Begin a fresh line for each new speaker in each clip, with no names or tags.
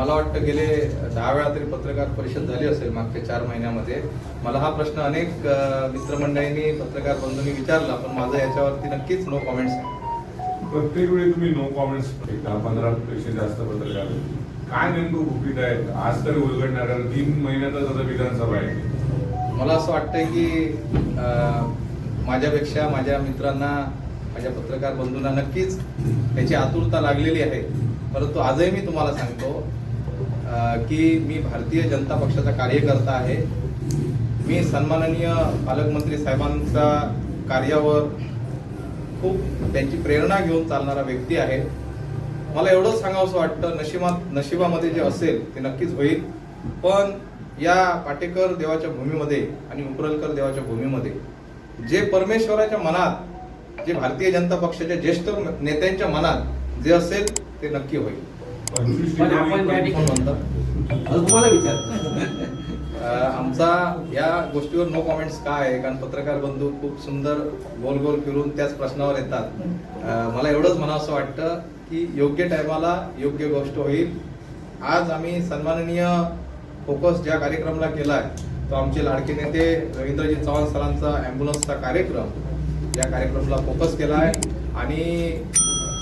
मला वाटतं गेले दहा वेळा तरी पत्रकार परिषद झाली असेल मागच्या चार महिन्यामध्ये. मला हा प्रश्न अनेक मित्रमंडळींनी पत्रकार बंधूंनी विचारला पण माझं याच्यावरती नक्कीच नो कॉमेंट्स आहे.
प्रत्येक वेळी तुम्ही नो कॉमेंट्स दहा पंधरा पेक्षा जास्त पत्रकार काय नेमकं गुपित आहे आज तरी उलगडणार तीन महिन्यातच आता विधानसभा आहे.
मला असं वाटतंय की माझ्यापेक्षा माझ्या मित्रांना माझ्या पत्रकार बंधूंना नक्कीच त्याची आतुरता लागलेली आहे. परंतु आजही मी तुम्हाला सांगतो की मी भारतीय जनता पक्षाचा कार्यकर्ता आहे. मी सन्माननीय पालकमंत्री साहेबांचा कार्यावर खूप त्यांची प्रेरणा घेऊन चालणारा व्यक्ती आहे. मला एवढंच सांगावंसं वाटतं नशिबात नशिबामध्ये जे असेल ते नक्कीच होईल. पण या पाटेकर देवाच्या भूमीमध्ये आणि उपरलकर देवाच्या भूमीमध्ये जे परमेश्वराच्या मनात जे भारतीय जनता पक्षाच्या ज्येष्ठ नेत्यांच्या मनात जे असेल ते नक्की होईल.
पण आपण त्या
ठिकाणी
तुम्हाला विचार.
अं, आमचा या गोष्टीवर नो कॉमेंट्स काय आहे? कारण पत्रकार बंधू खूप सुंदर गोल गोल फिरून त्याच प्रश्नावर येतात. मला एवढंच म्हणावं वाटतं की योग्य टायमाला योग्य गोष्ट होईल. आज आम्ही सन्माननीय फोकस ज्या कार्यक्रमाला केलाय तो आमचे लाडके नेते रवींद्रजी चव्हाण सरांचा अँब्युलन्सचा कार्यक्रम या कार्यक्रमाला फोकस केलाय. आणि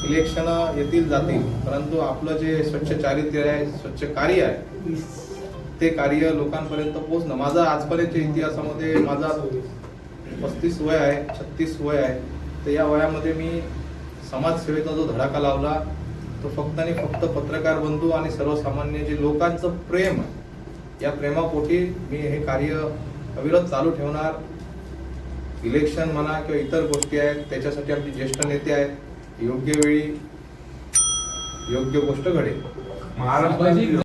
इलेक्शन येतील जातील. परंतु आपलं जे स्वच्छ चारित्र्य आहे स्वच्छ कार्य आहे ते कार्य लोकांपर्यंत पोहोचणं. माझा आजपर्यंतच्या इतिहासामध्ये माझा पस्तीस वय आहे छत्तीस वय आहे. तर या वयामध्ये मी समाजसेवेचा जो धडाका लावला तो फक्त आणि फक्त पत्रकार बंधू आणि सर्वसामान्य जे लोकांचं प्रेम आहे, या प्रेमापोटी मी हे कार्य अविरत चालू ठेवणार. इलेक्शन म्हणा किंवा इतर गोष्टी आहेत त्याच्यासाठी आमचे ज्येष्ठ नेते आहेत योग्य वेळी योग्य गोष्ट घडेल.
महाराष्ट्राची